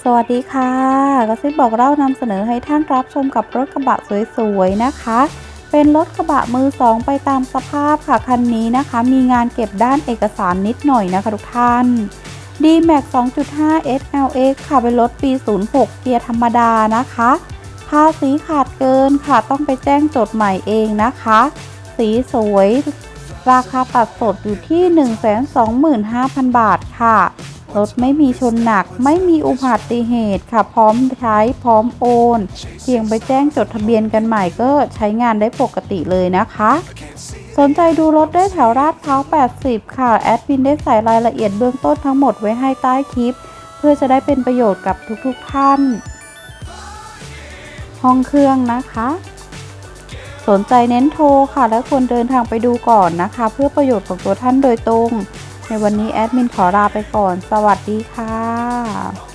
สวัสดีค่ะกระซิบบอกเล่านำเสนอให้ท่านรับชมกับรถกระบะสวยๆนะคะ เป็นรถกระบะมือสองไปตามสภาพค่ะคันนี้นะคะ มีงานเก็บด้านเอกสารนิดหน่อยนะคะทุกท่าน D-Max 2.5 SLX ค่ะเป็นรถปี 06 เกียร์ธรรมดานะคะ ภาษีขาดเกินค่ะต้องไปแจ้งจดใหม่เองนะคะ สีสวย ราคาตัดสดอยู่ที่ 125,000 บาทค่ะ รถไม่มีชนหนัก ไม่มีอุบัติเหตุค่ะ พร้อมใช้พร้อมโอน เพียงไปแจ้งจดทะเบียนกันใหม่ก็ใช้งานได้ปกติเลยนะคะ สนใจดูรถได้แถวราดพร้าว 80 ค่ะ แอดมินได้ใส่รายละเอียดเบื้องต้นทั้งหมดไว้ให้ใต้คลิป เพื่อจะได้เป็นประโยชน์กับทุกๆท่าน ห้องเครื่องนะคะสนใจเน้นโทรค่ะ และควรเดินทางไปดูก่อนนะคะ เพื่อประโยชน์ของตัวท่านโดยตรง ในวันนี้แอดมินขอลาไปก่อน สวัสดีค่ะ